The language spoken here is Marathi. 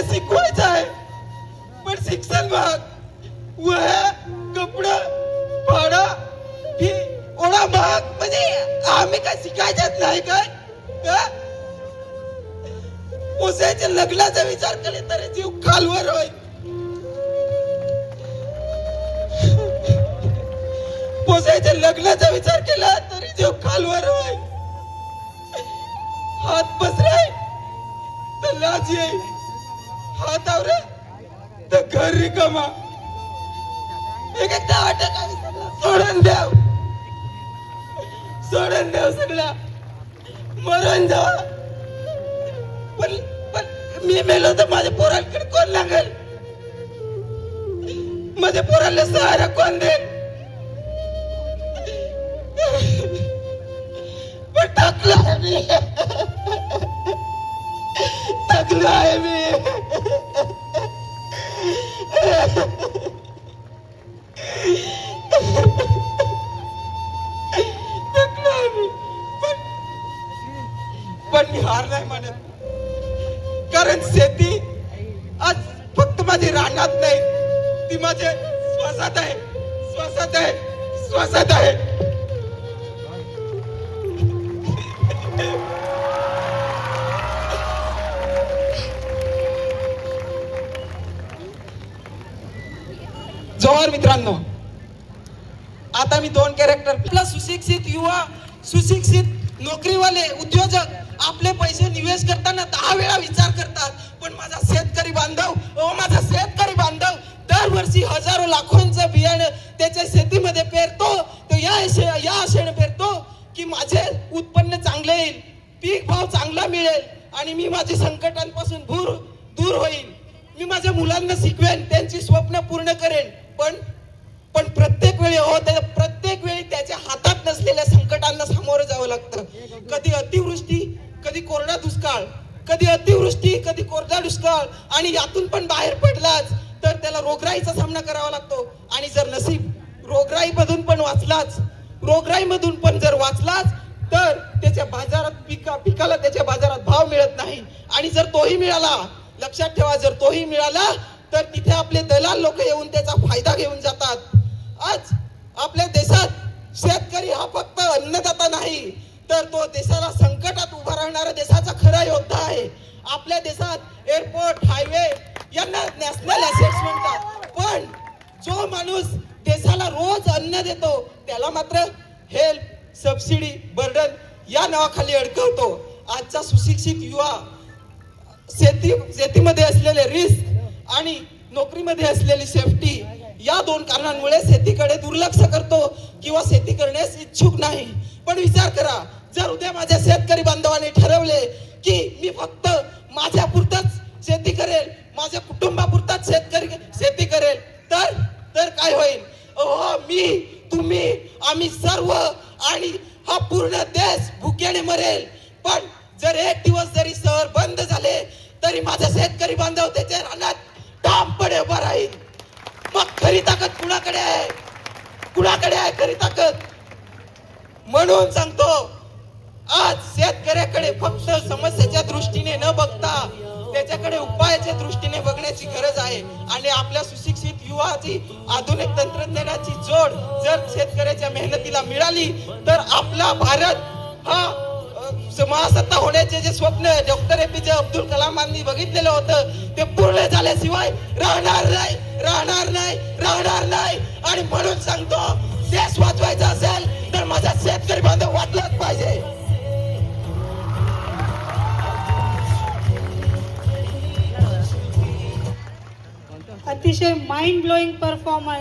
पोसायला शिकवायचं आहे. पण शिक्षण भाग वह्या कपडं भाडा फी ओढा महाग म्हणजे आम्ही काय शिकायच्याच नाही काय? पोसायच्या लग्नाचा विचार केले तरी जीव खालवर होय पोसायच्या लग्नाचा विचार केला तरी जीव खालवर होय हात पसराय तर लाज येईल. हात आवरे तर घर रिकामा एक एकदा वाटत सोडून द्याव सोडून द्याव सगळा. मरण जावा. पण पण मी मेलो तर माझ्या पोरांकडे कोण लागेल? माझ्या पोराला सहारा कोण देईल? पण टाकलं आहे मी टाकलं आहे मी. टाकलं आहे मी. पण पण मी हार नाही मानत कारण शेती आज फक्त माझी रानात नाही ती माझ्या श्वासात आहे श्वासात आहे श्वासात आहे. जोहार मित्रांनो. आता मी दोन कॅरेक्टर आपला सुशिक्षित युवा सुशिक्षित नोकरीवाले उद्योजक आपले पैसे निवेश करताना दहा वेळा विचार करतात. पण माझा शेतकरी बांधव ओ माझा शेतकरी बांधव दरवर्षी हजारो लाखोंचं बियाणं त्याच्या शेतीमध्ये पेरतो. तो या या आशेनं पेरतो की माझे उत्पन्न चांगले येईल पीक भाव चांगला मिळेल आणि मी माझी संकटांपासून दूर दूर होईल मी माझ्या मुलांना शिकवेन त्यांची स्वप्न पूर्ण करेन. पण पण प्रत्येक वेळी हो त्या प्रत्येक वेळी त्याच्या हातात नसलेल्या संकटांना सामोरं जावं लागतं. कधी अतिवृष्टी कधी कोरडा दुष्काळ कधी अतिवृष्टी कधी कोरडा दुष्काळ आणि यातून पण बाहेर पडलाच तर त्याला रोगराईचा सामना करावा लागतो. आणि जर नसीब रोगराईमधून पण वाचलाच रोगराईमधून पण जर वाचलाच तर त्याच्या बाजारात पिका पिकाला त्याच्या बाजारात भाव मिळत नाही. आणि जर तोही मिळाला लक्षात ठेवा जर तोही मिळाला तर तिथे आपले दलाल लोक येऊन त्याचा फायदा घेऊन जातात. आज आपल्या देशात शेतकरी हा फक्त अन्नदाता नाही तर तो देशाला संकटात उभा राहणारा देशाचा खरा योद्धा आहे. आपल्या देशात एअरपोर्ट हायवे यांना नॅशनल असेट्स म्हणतात. पण जो माणूस देशाला रोज अन्न देतो त्याला मात्र हेल्प सबसिडी बर्डन या नावाखाली अडकवतो. आजचा सुशिक्षित युवा शेती शेतीमध्ये असलेले रिस्क आणि नोकरीमध्ये असलेली सेफ्टी या दोन कारणांमुळे शेतीकडे दुर्लक्ष करतो किंवा शेती करण्यास इच्छुक नाही. पण विचार करा जर उद्या माझ्या शेतकरी बांधवाने ठरवले की मी फक्त माझ्या पुरतच शेती करेल माझ्या कुटुंबापुरताच शेतकरी शेती करेल तर तर काय होईल? अहो मी तुम्ही आम्ही सर्व आणि हा पूर्ण देश भुक्याने मरेल. पण जर एक दिवस जरी शहर बंद झाले तरी माझा शेतकरी बांधव त्याच्या रानात ठामपणे उभा राहील. मग खरी ताकद कुणाकडे आहे? कुणाकडे आहे खरी ताकद? म्हणून सांगतो आज शेतकऱ्याकडे फक्त समस्येच्या दृष्टीने न बघता त्याच्याकडे उपायाच्या दृष्टीने बघण्याची गरज आहे. आणि आपल्या सुशिक्षित युवाची आधुनिक तंत्रज्ञानाची जोड जर शेतकऱ्याच्या मेहनतीला मिळाली तर आपला भारत हा महासत्ता होण्याचे जे स्वप्न डॉक्टर एपीजे अब्दुल कलामांनी बघितलेलं होतं ते पूर्ण झाल्याशिवाय राहणार नाही राहणार नाही राहणार नाही. आणि म्हणून सांगतो देश वाचवायचा असेल तर माझा शेतकरी बांधव वाचलाच पाहिजे. अतिशय माइंड ब्लोईंग परफॉर्मन्स